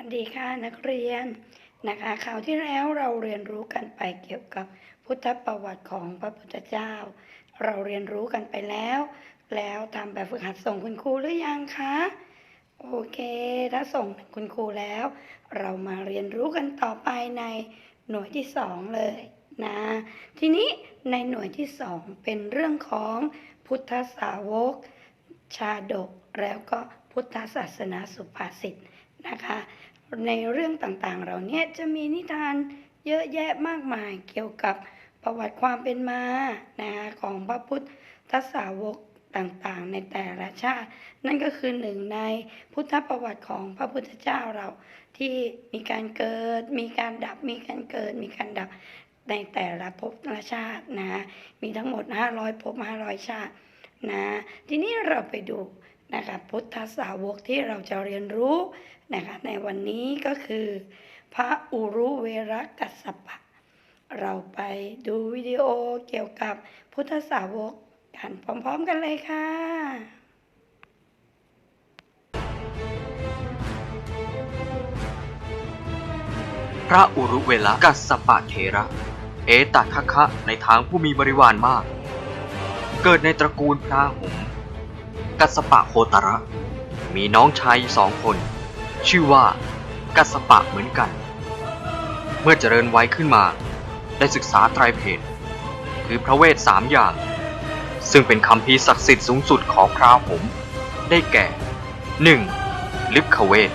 วัสดีค่ะนักเรียนนะคะคราวที่แล้วเราเรียนรู้กันไปเกี่ยวกับพุทธประวัติของพระพุทธเจ้า เราเรียนรู้กันไปแล้ว แล้วทำแบบฝึกหัดส่งคุณครูหรือยังคะโอเค ถ้าส่งคุณครูแล้ว เรามาเรียนรู้กันต่อไปในหน่วยที่สองเลยนะทีนี้ในหน่วยที่สองเป็นเรื่องของพุทธสาวก ชาดกแล้วก็พุทธศาสนาสุภาษิต นะคะ ในเรื่องต่างๆ เราเนี่ยจะมีนิทานเยอะแยะมากมายเกี่ยวกับประวัติความเป็นมานะคะของพระพุทธสาวกต่างๆ ในแต่ละชาติ นั่นก็คือหนึ่งในพุทธประวัติของพระพุทธเจ้าเรา ที่มีการเกิด มีการดับ มีการเกิด มีการดับในแต่ละภพละชาตินะ มีทั้งหมด 500ภพ500 ชาตินะ ทีนี้เราไปดู นะคะพุทธสาวกที่เราจะเรียนรู้นะคะในวันนี้ก็คือ พระอุรุเวรกัสสปะ เราไปดูวิดีโอเกี่ยวกับพุทธสาวกกันพร้อมๆกันเลยค่ะพระอุรุเวละกัสสปะเทระ เอตัคคะในทางผู้มีบริวารมาก เกิดในตระกูลพระหงส์ กัสปะโคตระ มีน้องชายสองคน ชื่อว่ากัสปะเหมือนกัน เมื่อเจริญวัยขึ้นมา ได้ศึกษาไตรเพศคือพระเวทสามอย่าง ซึ่งเป็นคำพีศักดิ์สิทธิ์สูงสุดของพระหงส์ได้แก่ 1. ลิปขเวท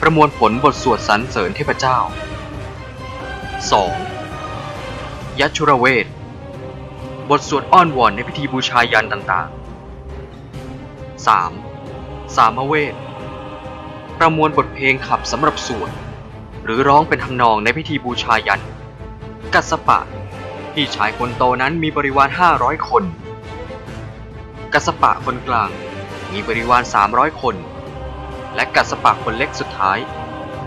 ประมวลผลบทสวดสรรเสริญเทพเจ้า 2. ยัชชุระเวท บทสวดอ้อนวอนในพิธีบูชายันต่างๆ 3. สามเวท ประมวลบทเพลงขับสำหรับสวดหรือร้องเป็นทำนองในพิธีบูชายัน กัสปะ พี่ชายคนโตนั้นมีบริวาร 500 คน กัสปะคนกลางมีบริวาร 300 คน และกัสปะคนเล็กสุดท้าย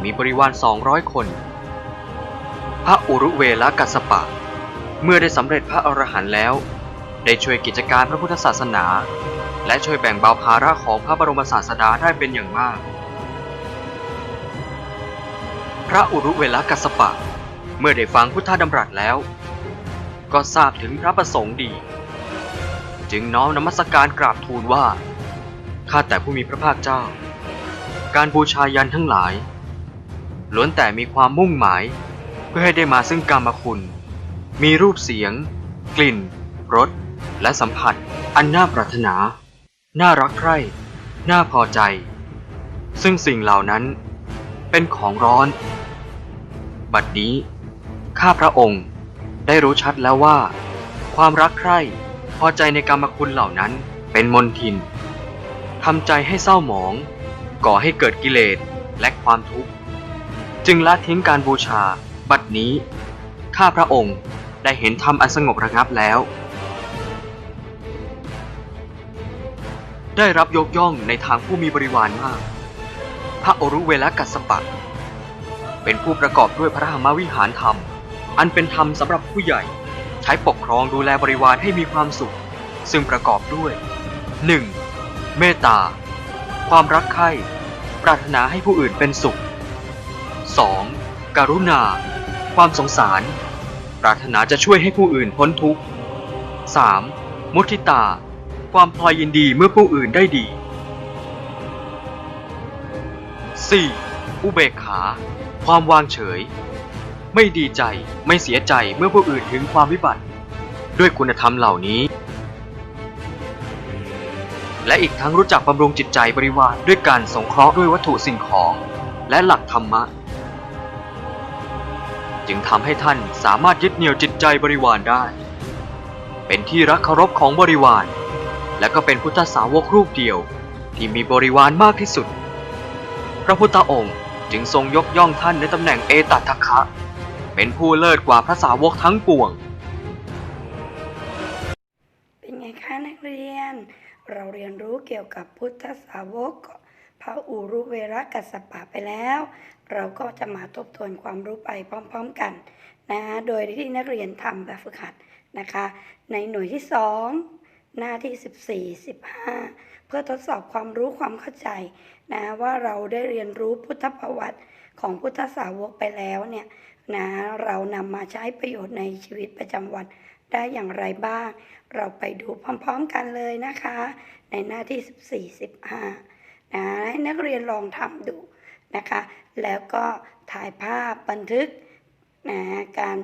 มีบริวาร 200 คน พระอุรุเวละกัสปะ เมื่อได้สำเร็จพระอรหันต์แล้ว ได้ช่วยกิจการพระพุทธศาสนา และช่วยแบ่งเบาภาระของพระบรมศาสดาได้เป็นอย่างมาก พระอุรุเวลกัสสปะ เมื่อได้ฟังพุทธดำรัสแล้ว ก็ทราบถึงพระประสงค์ดี จึงน้อมนมัสการกราบทูลว่า ข้าแต่ผู้มีพระภาคเจ้า การบูชายันทั้งหลาย ล้วนแต่มีความมุ่งหมาย เพื่อให้ได้มาซึ่งกรรมคุณ มีรูปเสียง กลิ่นรสและสัมผัสอันน่าปรารถนา น่ารักใคร่น่าพอใจ ซึ่งสิ่งเหล่านั้นเป็นของร้อน บัดนี้ข้าพระองค์ได้รู้ชัดแล้วว่า ความรักใคร่พอใจในกรรมคุณเหล่านั้นเป็นมนทินทำใจให้เศร้าหมอง ก่อให้เกิดกิเลสและความทุกข์ จึงละทิ้งการบูชา บัดนี้ ข้าพระองค์ได้เห็นธรรมอันสงบระงับแล้ว ได้รับยกย่องในทางผู้มีบริวารมาก พระโอรุเวลกัสปะ เป็นผู้ประกอบด้วยพระธรรมวิหารธรรม อันเป็นธรรมสำหรับผู้ใหญ่ ใช้ปกครองดูแลบริวารให้มีความสุข ซึ่งประกอบด้วย 1. เมตตา ความรักใคร่ ปรารถนาให้ผู้อื่นเป็นสุข 2. การุณา ความสงสาร ปรารถนาจะช่วยให้ผู้อื่นพ้นทุกข์ 3. มุทิตา ความพลอยยินดีเมื่อผู้อื่นได้ดี 4. อุเบกขา ความวางเฉย ไม่ดีใจไม่เสียใจเมื่อผู้อื่นถึงความวิบัติ ด้วยคุณธรรมเหล่านี้ และอีกทั้งรู้จักบำรุงจิตใจบริวารด้วยการสงเคราะห์ด้วยวัตถุสิ่งของ และหลักธรรมะ จึงทำให้ท่านสามารถยึดเหนี่ยวจิตใจบริวารได้ เป็นที่รักเคารพของบริวาร และก็เป็นพุทธสาวกรูปเดียว ที่มีบริวารมากที่สุด พระพุทธองค์จึงทรงยกย่องท่านในตำแหน่งเอตัทคะ เป็นผู้เลิศกว่าพระสาวกทั้งปวง เป็นไงคะนักเรียน เราเรียนรู้เกี่ยวกับพุทธสาวกพระอุรุเวรกัสสปะไปแล้ว เราก็จะมาทบทวนความรู้ไปพร้อม ๆกันนะโดยที่นักเรียนทำแบบฝึกหัดนะคะ ในหน่วยที่สอง หน้าที่ 14 15 เพื่อทดสอบความรู้ความเข้าใจนะว่าเราได้เรียนรู้พุทธประวัติของพุทธสาวกไปแล้วเนี่ยนะเรานำมาใช้ประโยชน์ในชีวิตประจำวันได้อย่างไรบ้าง เราไปดูพร้อมๆกันเลยนะคะ ในหน้าที่ 14 15นะให้นักเรียนลองทำดูนะคะ แล้วก็ถ่ายภาพบันทึกนะการ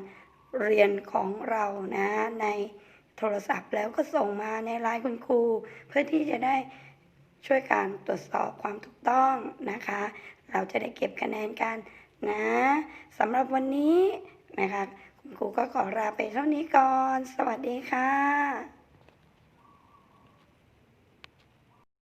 เรียนของเรานะใน โทรศัพท์แล้วก็ส่งมาในไลน์คุณครู เพื่อที่จะได้ช่วยการตรวจสอบความถูกต้องนะคะ เราจะได้เก็บคะแนนกันนะสำหรับวันนี้นะคะ คุณครูก็ขอลาไปเท่านี้ก่อน สวัสดีค่ะ